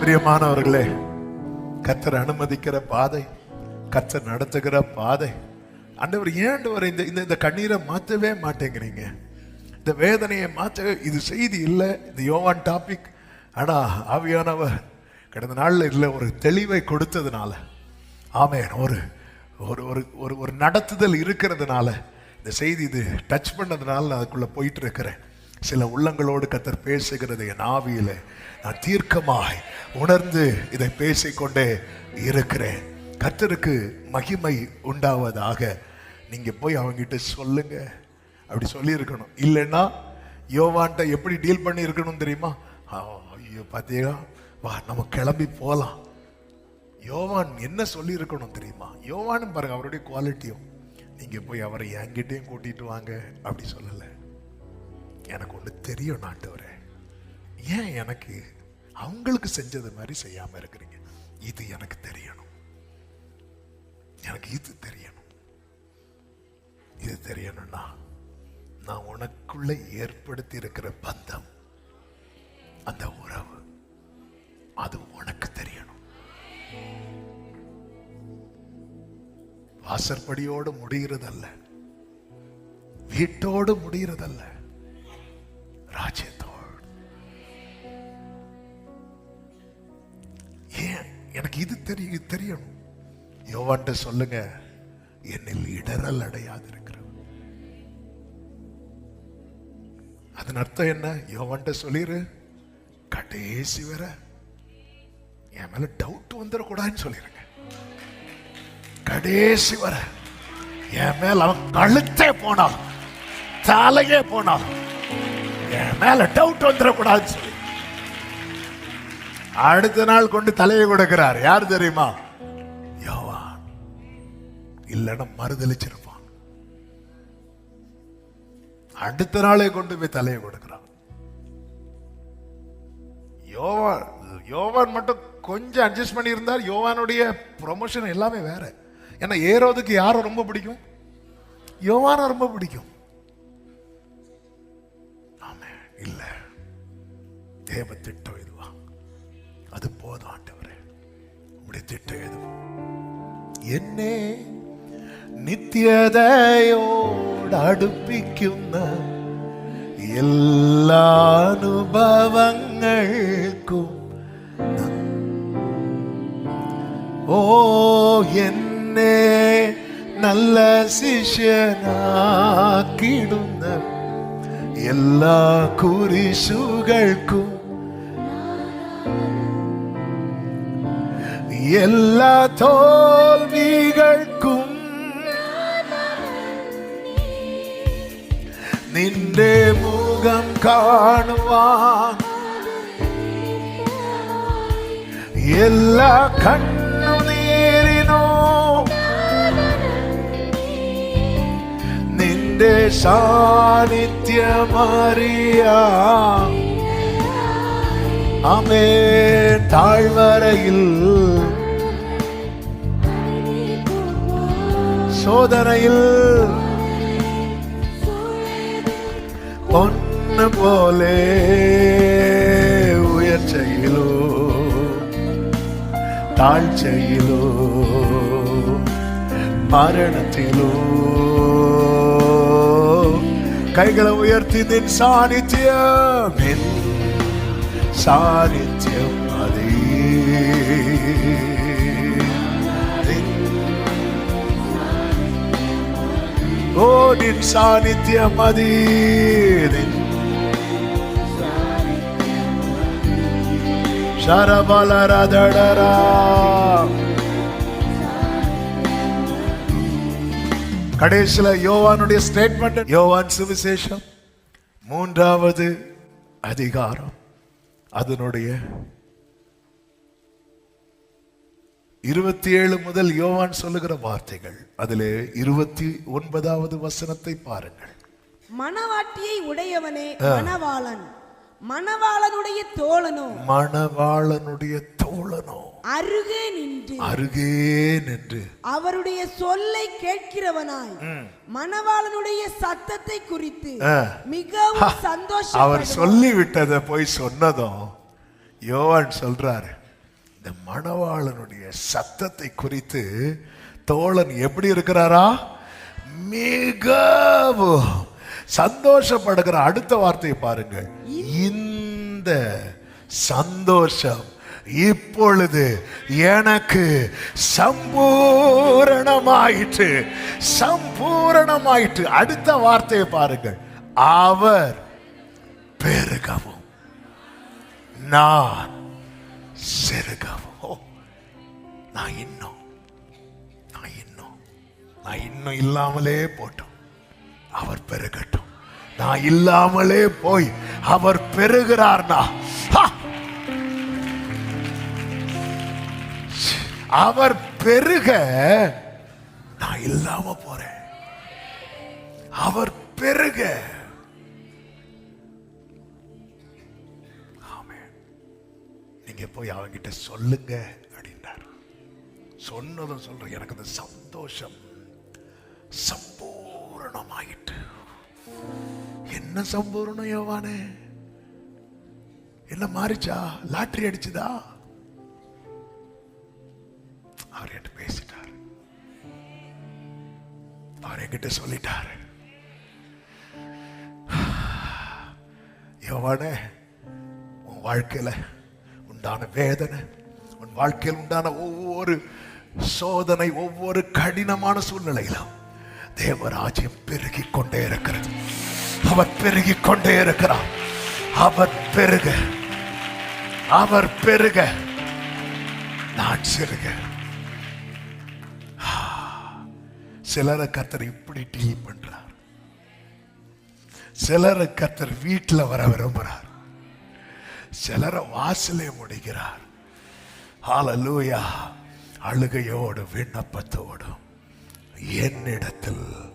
பிரியமானவர்களே கத்தர் அனுமதிக்கிற பாதை கத்தர் நடத்துகிற பாதை. ஆண்டவர் ஏண்டவர் இந்த இந்த இந்த கண்ணீரை மாற்றவே மாட்டேங்கிறீங்க? இந்த வேதனையை மாற்றவே இது செய்தி இல்லை இது யோவான் டாபிக் ஆனால் ஆவியானவர் கடந்த நாளில் இல்லை ஒரு தெளிவை கொடுத்ததுனால ஆமேன் ஒரு ஒரு ஒரு ஒரு ஒரு நடத்துதல் இருக்கிறதுனால இந்த செய்தி இது டச் பண்ணதுனால நான் அதுக்குள்ளே போயிட்டு இருக்கிறேன். சில உள்ளங்களோடு கத்தர் பேசுகிறது என் ஆவியில நான் தீர்க்கமாய் உணர்ந்து இதை பேசிக்கொண்டே இருக்கிறேன். கத்தருக்கு மகிமை உண்டாவதாக நீங்கள் போய் அவங்ககிட்ட சொல்லுங்க. அப்படி சொல்லியிருக்கணும். இல்லைன்னா யோவான்ட்ட எப்படி டீல் பண்ணி இருக்கணும் தெரியுமா? ஐயோ பார்த்தீங்களா வா நம்ம கிளம்பி போகலாம் யோவான் என்ன சொல்லியிருக்கணும் தெரியுமா? யோவானும் பாருங்க அவருடைய குவாலிட்டியும். நீங்கள் போய் அவரை என்கிட்டையும் கூட்டிகிட்டு வாங்க. அப்படி சொல்லலை. எனக்கு ஒண்ணு தெரியும் நாட்டவரே. ஏன் எனக்கு அவங்களுக்கு செஞ்சது மாதிரி செய்யாம இருக்கிறீங்க? இது எனக்கு தெரியணும். எனக்கு இது தெரியணும். இது தெரியணும்னா நான் உனக்குள்ள ஏற்படுத்தி இருக்கிற பந்தம் அந்த உறவு அது உனக்கு தெரியணும். வாசற்படியோடு முடிகிறதல்ல. வீட்டோடு முடிகிறதல்ல. ராஜ்யத்தோடு ஏன்? எனக்கு இது தெரியும் தெரியணும். யோவான்ட்ட சொல்லுங்க. என்னில் இடரல் அடையாது இருக்கிற அதன் அர்த்தம் என்ன? யோவான்ட்ட சொல்லிரு. கடைசி வர. என் மேல டவுட் வந்துடக்கூடாதுன்னு சொல்லிருங்க. கடைசி வர. என் மேல அவன் கழுத்தே போனான் தலையே போனான் மேல டவுட் வந்துடக்கூடாது சொல்லி. அடுத்த நாள் கொண்டு தலையை கொடுக்கிறார். யார் தெரியுமா? யோவான். இல்லைன்னா மறுதளிச்சிருப்பான் அடுத்த நாளே கொண்டு போய் தலையை கொடுக்கிறான். யோவான் யோவான் மட்டும் கொஞ்சம் அட்ஜஸ்ட் பண்ணி இருந்தார் யோவானுடைய ப்ரொமோஷன் எல்லாமே வேற. ஏன்னா ஏரோதுக்கு யாரை ரொம்ப பிடிக்கும்? யோவானை ரொம்ப பிடிக்கும். தேவ திட்டம் இதுவா அது போதும் ஆண்டவரே உடைய திட்டம் எதுவும் എന്നെ നിത്യതയോട് അടുപ്പിക്കുന്ന എല്ലാ അനുഭവങ്ങൾക്കും ഓ എന്നെ നല്ല ശിഷ്യനാക്കിടുന്ന എല്ലാ കുരിശുകൾക്കും എല്ലാ തോൽവികൾക്കും നിന്റെ മുഖം കാണുവാൻ എല്ലാ കണ്ണുനീരിനോ നിന്റെ സാന്നിധ്യമറിയ അമേ താഴ്വരയിൽ சோதனையில் பொண்ணு போலே உயர்ச்சையிலோ தாழ்ச்சையிலோ மரணத்திலோ. கைகளை உயர்த்தி நின் சாநித்தியம் சாநித்தியம் அதே. നിൻ സാന്നിധ്യം മതി നിൻ ശരബലരധടരാ கடைசியில யோவானுடைய ஸ்டேட்மெண்ட் யோவான் சுவிசேஷம் மூன்றாவது அதிகாரம் அதனுடைய இருபத்தி ஏழு முதல் யோவான் சொல்லுகிற வார்த்தைகள் அதிலே இருபத்தி ஒன்பதாவது வசனத்தை பாருங்கள் மணவாட்டியை உடையவனே மணவாளன். மணவாளனுடைய தோழனோ? மணவாளனுடைய தோழனோ? அருகே நின்று. அருகே நின்று. அவருடைய சொல்லை கேட்கிறவனாய் மணவாளனுடைய சத்தத்தை குறித்து. மிகவும் அவர் சந்தோஷம் சொல்லி விட்டதை போய் சொன்னதும் யோவான் சொல்றாரு. இந்த மணவாளனுடைய சத்தத்தை குறித்து தோழன் எப்படி இருக்கிறாரா? மிகவும் சந்தோஷப்படுகிற அடுத்த வார்த்தையை பாருங்க. இந்த சந்தோஷம் இப்பொழுது எனக்கு சம்பூரணமாயிற்று. சம்பூரணமாயிற்று. அடுத்த வார்த்தையை பாருங்கள் அவர் பெருகவும். நான் சிறுகவும் ஓ, நான் இன்னும் நான் இன்னும் நான் இன்னும் இல்லாமலே போட்டோம். அவர் பெருகட்டும். நான் இல்லாமலே போய் அவர் பெருகிறார்னா? அவர் பெருக நான் இல்லாம போறேன். அவர் பெருக. நீங்கள் போய் அவங்கிட்ட சொல்லுங்க அப்படின்றார். சொன்னதும் சொல்றேன் எனக்கு அந்த சந்தோஷம் சம்பூரணமாயிட்டு. என்ன சம்பூரணம் யோவானே? என்ன மாறிச்சா? லாட்ரி அடிச்சுதா? அவர் என்கிட்ட பேசிட்டார். அவர் என்கிட்ட சொல்லிட்டாரு. யோவானே உன் வாழ்க்கையில உண்டான வேதனை உன் வாழ்க்கையில் உண்டான ஒவ்வொரு சோதனை ஒவ்வொரு கடினமான சூழ்நிலையிலும் தேவராஜ்யம் பெருகி கொண்டே இருக்கிறது. அவர் பெருகி கொண்டே இருக்கிறார். அவர் பெருக அவர் பெருக. நான் சிறுக. சிலரை கத்தர் இப்படி டீல் பண்றார். சிலரை கத்தர் வீட்டில் வர விரும்புகிறார் சிலரை வாசலே முடிகிறார். ஹalleluya. அழுகையோடு விண்ணப்பத்தோடும். என்னிடத்தில்